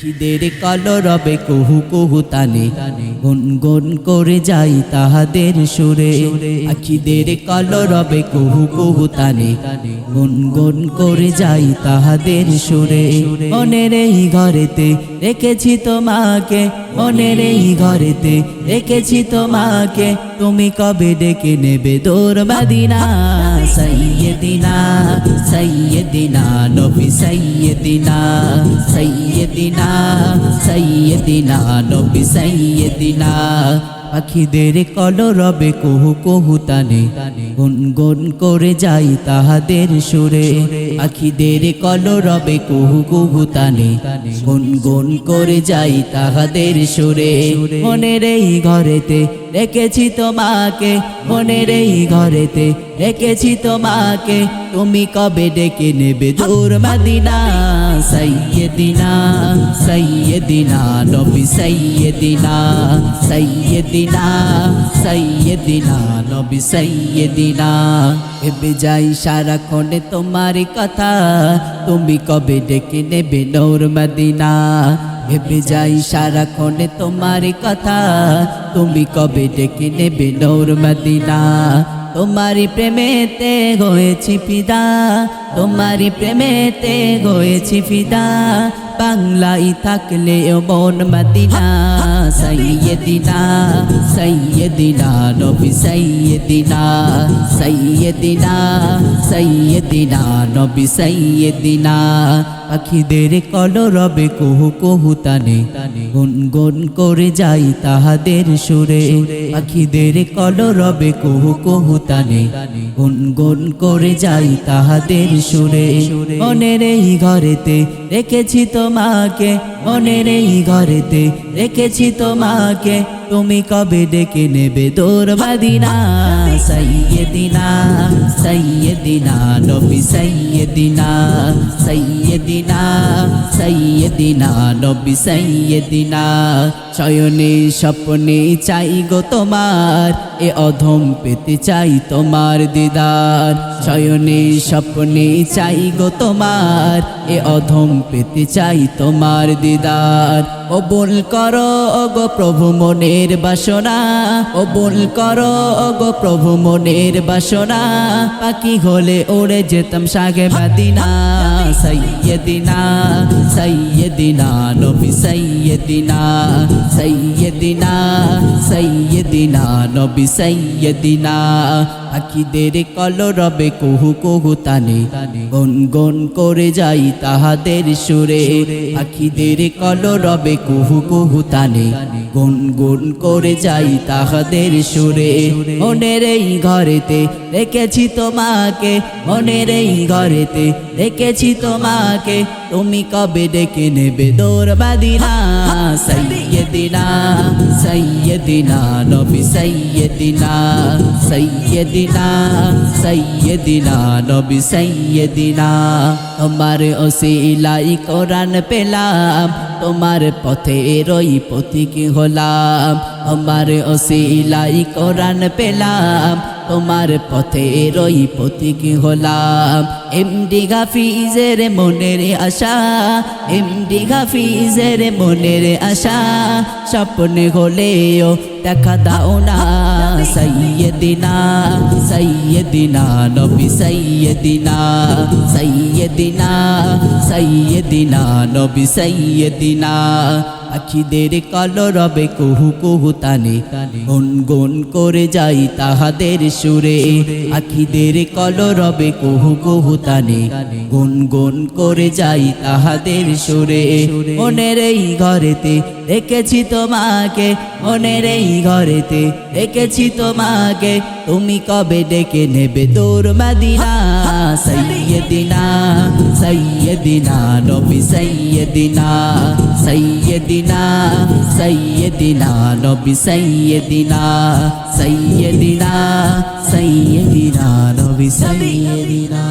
আখিদের কলরবে কুহু কুহু তানে। গুন গুন করে যাই তাহাদের সুরে। আখিদের কলরবে কুহু কুহু তানে। গুন গুন করে যাই তাহাদের সুরে। মনের এই ঘরেতে রেখেছি তোমাকে। মনের এই ঘরেতে রেখেছি তোমাকে। তুমি কবে ডেকে নেবে দোর বাদিনা সৈয়দিনা সৈয়দিনা নবী সৈয়দিনা সৈয়দিনা সৈয়দিনা নবী সৈয়দিনা পাখিদের তানে করে যাই তাহাদের সুরে পাখিদের কলরবে কুহু কুহু তানে করে যাই তাহাদের সুরে মনের এই ঘরেতে রেখেছি তোমাকে। মনের এই ঘরেতে রেখেছি তোমাকে। তুমি কবে ডেকে নেবে দূর মাদিনা? সৈয়দিনা সৈয়দিনা নবী সৈয়দিনা সৈয়দিনা সৈয়দিনা নবী সৈয়দিনা ভেবে যাই সারাক্ষণে তোমার কথা তুমি কবে ডেকে নেবে নৌর মদিনা ভেবে যাই সারাক্ষণে তোমার কথা। তুমি কবে ডেকে নেবে নৌর মদিনা? তোমারি প্রেমেতে গোয়েছি ফিদা। তোমারি প্রেমেতে গোয়েছি ফিদা। বাংলাই থাকলে মন মদিনা সৈয়দিনা সৈয়দিনা নবী সৈয়দিনা সৈয়দিনা সৈয়দিনা নবী সৈয়দিনা পাখিদের কলরবে কুহু কুহু তানে গুন গুন করে যাই তাহাদের সুরে। পাখিদের কলরবে কুহু কুহু তানে গুন গুন করে যাই তাহাদের সুরে। মনের এই ঘরেতে রেখেছি তোমাকে মনের এই ঘরেতে রেখেছি তোমাকে। তুমি কবে ডেকে নেবে দোর বাদিনা? সৈয়দিনা সৈয়দিনা নবী সৈয়দিনা সৈয়দিনা সৈয়দিনা নবী সৈয়দিনা শয়নে স্বপ্নে চাই গো তোমার, এ অধম পেতে চাই তোমার দিদার। শয়নে স্বপ্নে চাই গো তোমার, এ অধম পেতে চাই তোমার দিদার কবুল কর গো প্রভু মনের বাসনা ও বল কর গো প্রভু মনের বাসনা। পাখি হলে ওড়ে যেতাম সাগে বাদিনা। সৈয়দিনা সৈয়দিনা নবী সৈয়দিনা সৈয়দিনা সৈয়দিনা নবী সৈয়দিনা আখিদের কলরবে কুহু কুহু তানে গুন গুন করে যাই তাহাদের সুরে আখিদের কলরবে কুহু কুহু তানে গুন গুন করে যাই তাহাদের সুরে মনের এই ঘরেতে রেখেছি তোমাকে, মনের এই ঘরেতে রেখেছি তোমাকে, তুমি কবে ডেকে নেবে দৌর বাদিনা? সৈয়দিনা সৈয়দিনা নবী সৈয়দিনা সৈয়দিনা সৈয়দিনা নবী সৈয়দিনা তোমার ওসিলাই কোরআন পেলাম তোমার পথে রই পথিক হলাম। তোমার ওসিলাই কোরআন পেলাম। তোমার পথে রই পথিক হলাম। এমডি গাফিজের মনের আশা, এমডি গাফিজের মনের আশা, স্বপ্নে হলেও দেখা দাও না। সৈয়দিনা সৈয়দিনা নবী সৈয়দিনা সৈয়দিনা সৈয়দিনা নবী সৈয়দিনা আখিদের কলরবে কুহু কুহু তানে। গুন গুন করে যাই তাহাদের সুরে। আখিদের কুহু তানে। গুন গুন করে যাই তাহাদের সুরে। মনের এই ঘরেতে রেখেছি তোমাকে। মনের এই ঘরেতে রেখেছি তোমাকে। তুমি কবে ডেকে নেবে দূর মাদিনা? সৈয়দিনা সৈয়দিনা নবী সৈয়দিনা সৈয়দিনা সৈয়দিনা নবী সৈয়দিনা সৈয়দিনা সৈয়দিনা নবী সৈয়দিনা